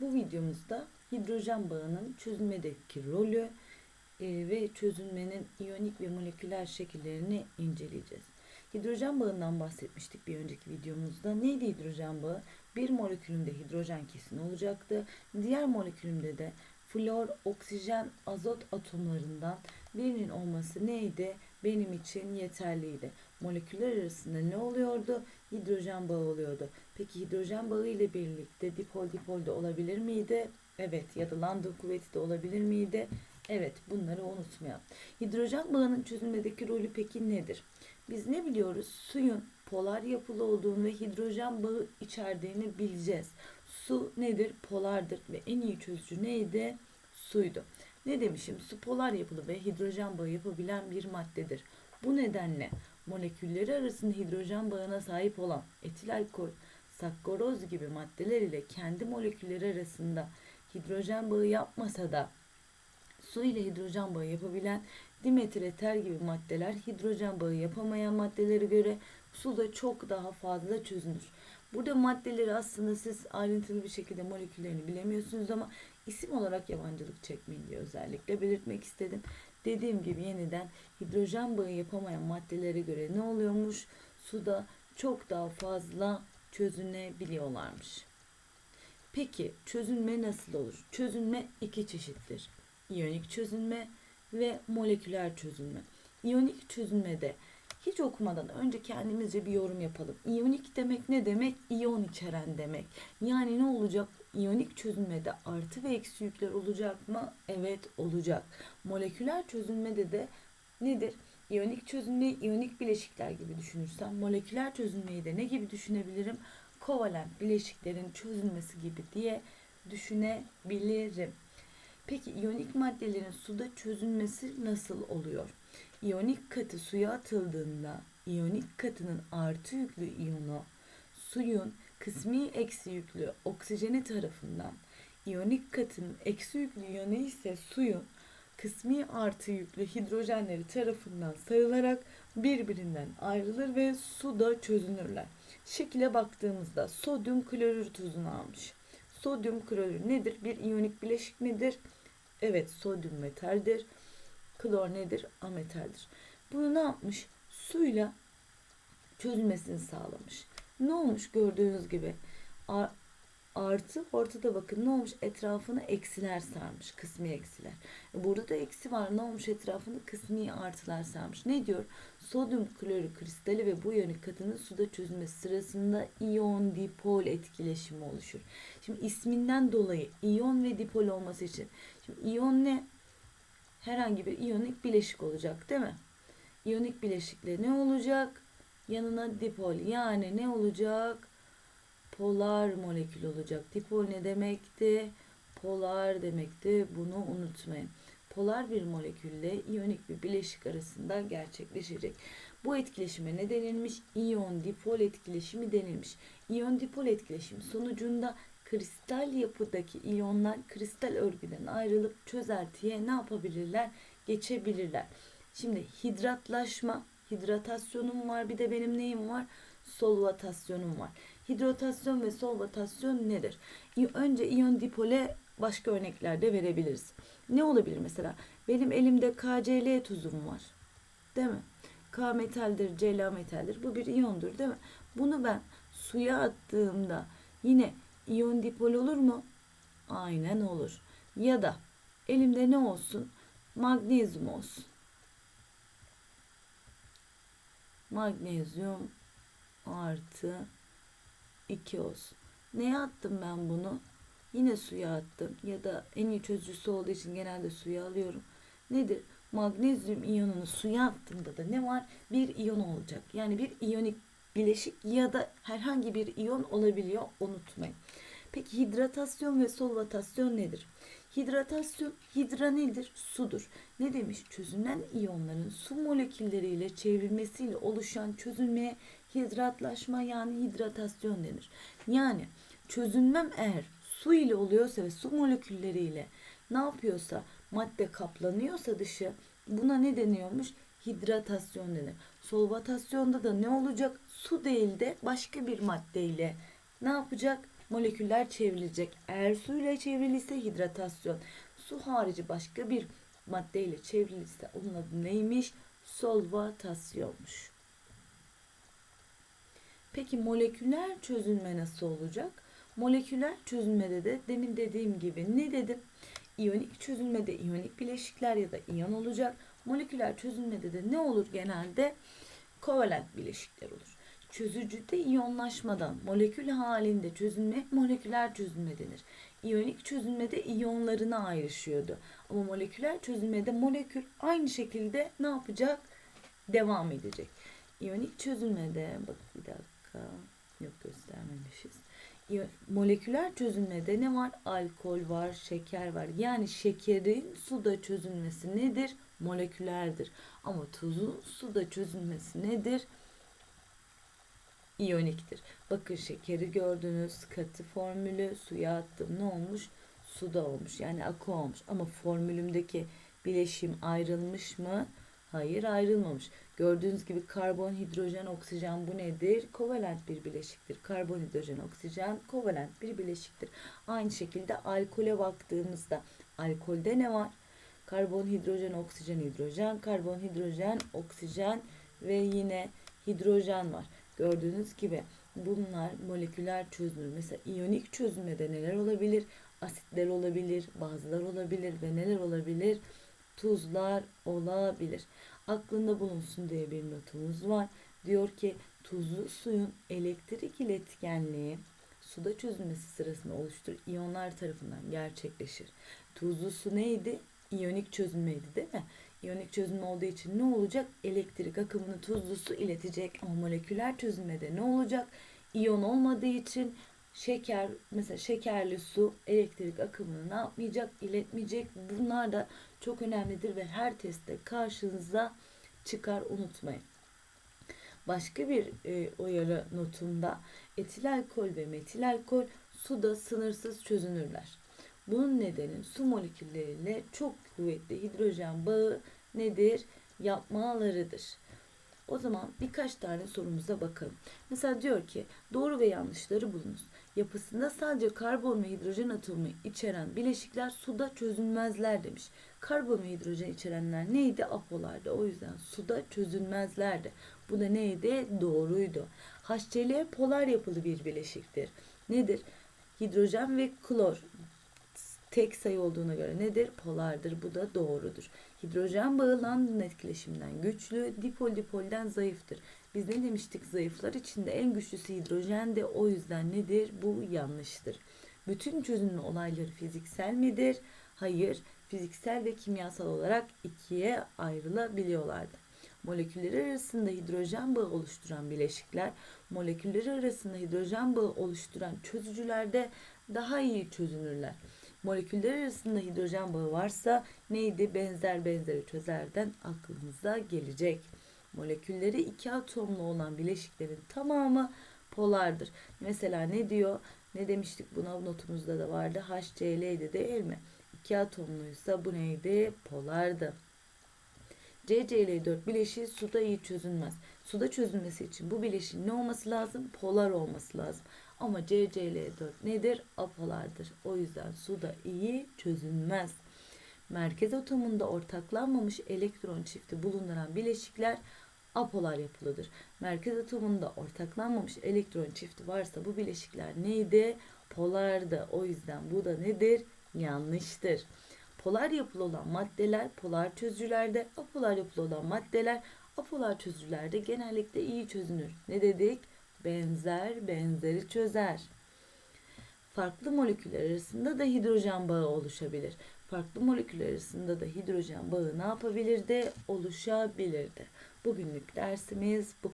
Bu videomuzda hidrojen bağının çözünmedeki rolü e, ve çözünmenin iyonik ve moleküler şekillerini inceleyeceğiz. Hidrojen bağından bahsetmiştik bir önceki videomuzda. Neydi hidrojen bağı? Bir molekülünde hidrojen kesin olacaktı. Diğer molekülünde de flor, oksijen, azot atomlarından birinin olması neydi? Benim için yeterliydi. Moleküller arasında ne oluyordu? Hidrojen bağı oluyordu. Peki hidrojen bağı ile birlikte dipol dipol de olabilir miydi? Evet. Ya da Landau kuvveti de olabilir miydi? Evet. Bunları unutmayalım. Hidrojen bağının çözülmedeki rolü peki nedir? Biz ne biliyoruz? Suyun polar yapılı olduğunu ve hidrojen bağı içerdiğini bileceğiz. Su nedir? Polardır ve en iyi çözücü neydi? Suydu. Ne demişim? Su polar yapılı ve hidrojen bağı yapabilen bir maddedir. Bu nedenle molekülleri arasında hidrojen bağına sahip olan etil alkol, sakkoroz gibi maddeler ile kendi molekülleri arasında hidrojen bağı yapmasa da su ile hidrojen bağı yapabilen dimetil eter gibi maddeler hidrojen bağı yapamayan maddelere göre suda çok daha fazla çözünür. Burada maddeleri aslında siz ayrıntılı bir şekilde moleküllerini bilemiyorsunuz ama isim olarak yabancılık çekmeyin diye özellikle belirtmek istedim. Dediğim gibi yeniden hidrojen bağı yapamayan maddelere göre ne oluyormuş? Suda çok daha fazla çözünebiliyorlarmış. Peki çözünme nasıl olur? Çözünme iki çeşittir. İyonik çözünme ve moleküler çözünme. İyonik çözünmede hiç okumadan önce kendimizce bir yorum yapalım. İyonik demek ne demek? İyon içeren demek. Yani ne olacak? İyonik çözünmede artı ve eksi yükler olacak mı? Evet olacak. Moleküler çözünmede de nedir? İyonik çözünmeyi iyonik bileşikler gibi düşünürsem moleküler çözünmeyi de ne gibi düşünebilirim? Kovalent bileşiklerin çözülmesi gibi diye düşünebilirim. Peki iyonik maddelerin suda çözülmesi nasıl oluyor? İyonik katı suya atıldığında iyonik katının artı yüklü iyonu suyun kısmi eksi yüklü oksijeni tarafından iyonik katının eksi yüklü iyonu ise suyun kısmi artı yüklü hidrojenleri tarafından sarılarak birbirinden ayrılır ve suda çözünürler. Şekile baktığımızda sodyum klorür tuzunu almış. Sodyum klorür nedir? Bir iyonik bileşik midir? Evet sodyum metaldir. Klor nedir? Ametaldir. Bunu ne yapmış? Suyla çözülmesini sağlamış. Ne olmuş gördüğünüz gibi? Artı ortada bakın ne olmuş etrafını eksiler sarmış kısmi eksiler. E, burada da eksi var ne olmuş etrafını kısmi artılar sarmış. Ne diyor? Sodyum klorür kristali ve bu iyonik katının suda çözülmesi sırasında iyon dipol etkileşimi oluşur. Şimdi isminden dolayı iyon ve dipol olması için. Şimdi iyon ne? Herhangi bir iyonik bileşik olacak değil mi? İyonik bileşikle ne olacak? Yanına dipol yani ne olacak? polar molekül olacak. Dipol ne demekti? Polar demekti. Bunu unutmayın. Polar bir molekülle iyonik bir bileşik arasında gerçekleşecek. Bu etkileşime ne denilmiş? İyon dipol etkileşimi denilmiş. İyon dipol etkileşimi sonucunda kristal yapıdaki iyonlar kristal örgüden ayrılıp çözeltiye ne yapabilirler? Geçebilirler. Şimdi hidratlaşma, hidratasyonum var bir de benim neyim var? Solvatasyonum var. Hidratasyon ve solvatasyon nedir? Önce iyon dipole başka örnekler de verebiliriz. Ne olabilir mesela? Benim elimde KCl tuzum var. Değil mi? K metaldir, Cl metaldir. Bu bir iyondur değil mi? Bunu ben suya attığımda yine iyon dipol olur mu? Aynen olur. Ya da elimde ne olsun? Magnezyum olsun. Magnezyum artı 2 olsun. Neye attım ben bunu? Yine suya attım. Ya da en iyi çözücüsü olduğu için genelde suya alıyorum. Nedir? Magnezyum iyonunu suya attığımda da ne var? Bir iyon olacak. Yani bir iyonik bileşik ya da herhangi bir iyon olabiliyor. Unutmayın. Peki hidratasyon ve solvatasyon nedir? Hidratasyon, hidra nedir? Sudur. Ne demiş? Çözünen iyonların su molekülleriyle çevrilmesiyle oluşan çözülmeye hidratlaşma yani hidratasyon denir. Yani çözünmem eğer su ile oluyorsa ve su molekülleriyle ne yapıyorsa madde kaplanıyorsa dışı buna ne deniyormuş? Hidratasyon denir. Solvatasyonda da ne olacak? Su değil de başka bir maddeyle ne yapacak? Moleküller çevrilecek. Eğer su ile çevriliyse hidratasyon. Su harici başka bir maddeyle çevrilirse onun adı neymiş? Solvatasyonmuş. Peki moleküler çözünme nasıl olacak? Moleküler çözünmede de demin dediğim gibi ne dedim? İyonik çözünmede iyonik bileşikler ya da iyon olacak. Moleküler çözünmede de ne olur genelde? Kovalent bileşikler olur. Çözücüde iyonlaşmadan molekül halinde çözünme moleküler çözünme denir. İyonik çözünmede iyonlarına ayrışıyordu. Ama moleküler çözünmede molekül aynı şekilde ne yapacak? Devam edecek. İyonik çözünmede bak bir dakika yok göstermemişiz. Moleküler çözünmede ne var? Alkol var, şeker var. Yani şekerin suda çözünmesi nedir? Molekülerdir. Ama tuzun suda çözünmesi nedir? İyoniktir. Bakın şekeri gördünüz. Katı formülü suya attım. Ne olmuş? Suda olmuş. Yani akı olmuş. Ama formülümdeki bileşim ayrılmış mı? Hayır ayrılmamış. Gördüğünüz gibi karbon, hidrojen, oksijen bu nedir? Kovalent bir bileşiktir. Karbon, hidrojen, oksijen kovalent bir bileşiktir. Aynı şekilde alkole baktığımızda alkolde ne var? Karbon, hidrojen, oksijen, hidrojen, karbon, hidrojen, oksijen ve yine hidrojen var. Gördüğünüz gibi bunlar moleküler çözünür. Mesela iyonik çözünmede neler olabilir? Asitler olabilir, bazılar olabilir ve neler olabilir? Tuzlar olabilir. Aklında bulunsun diye bir notumuz var. Diyor ki tuzlu suyun elektrik iletkenliği suda çözülmesi sırasında oluştur iyonlar tarafından gerçekleşir. Tuzlu su neydi? İyonik çözünmeydi değil mi? İyonik çözünme olduğu için ne olacak? Elektrik akımını tuzlu su iletecek ama moleküler çözünmede ne olacak? İyon olmadığı için şeker mesela şekerli su elektrik akımını ne yapmayacak? iletmeyecek. Bunlar da çok önemlidir ve her testte karşınıza çıkar unutmayın. Başka bir e, uyarı notumda etil alkol ve metil alkol suda sınırsız çözünürler. Bunun nedeni su molekülleriyle çok kuvvetli hidrojen bağı nedir? Yapmalarıdır. O zaman birkaç tane sorumuza bakalım. Mesela diyor ki doğru ve yanlışları bulunuz. Yapısında sadece karbon ve hidrojen atomu içeren bileşikler suda çözünmezler demiş. Karbon ve hidrojen içerenler neydi? Apolardı. O yüzden suda çözünmezlerdi. Bu da neydi? Doğruydu. HCl polar yapılı bir bileşiktir. Nedir? Hidrojen ve klor tek sayı olduğuna göre nedir? Polardır. Bu da doğrudur. Hidrojen bağı London etkileşiminden güçlü, dipol dipolden zayıftır. Biz ne demiştik? Zayıflar içinde en güçlüsü hidrojen de o yüzden nedir? Bu yanlıştır. Bütün çözünme olayları fiziksel midir? Hayır. Fiziksel ve kimyasal olarak ikiye ayrılabiliyorlardı. Molekülleri arasında hidrojen bağı oluşturan bileşikler, molekülleri arasında hidrojen bağı oluşturan çözücülerde daha iyi çözünürler. Moleküller arasında hidrojen bağı varsa neydi? Benzer benzeri çözerden aklınıza gelecek. Molekülleri iki atomlu olan bileşiklerin tamamı polardır. Mesela ne diyor? Ne demiştik buna notumuzda da vardı. HCl'ydi değil mi? İki atomluysa bu neydi? Polardı. CCl4 bileşiği suda iyi çözünmez. Suda çözülmesi için bu bileşiğin ne olması lazım? Polar olması lazım. Ama CCl4 nedir? Apolardır. O yüzden suda iyi çözünmez. Merkez atomunda ortaklanmamış elektron çifti bulunduran bileşikler apolar yapılıdır. Merkez atomunda ortaklanmamış elektron çifti varsa bu bileşikler neydi? Polardı. O yüzden bu da nedir? Yanlıştır. Polar yapılı olan maddeler polar çözücülerde, apolar yapılı olan maddeler apolar çözücülerde genellikle iyi çözünür. Ne dedik? Benzer benzeri çözer. Farklı moleküller arasında da hidrojen bağı oluşabilir. Farklı moleküller arasında da hidrojen bağı ne yapabilirdi? Oluşabilirdi. Bugünlük dersimiz bu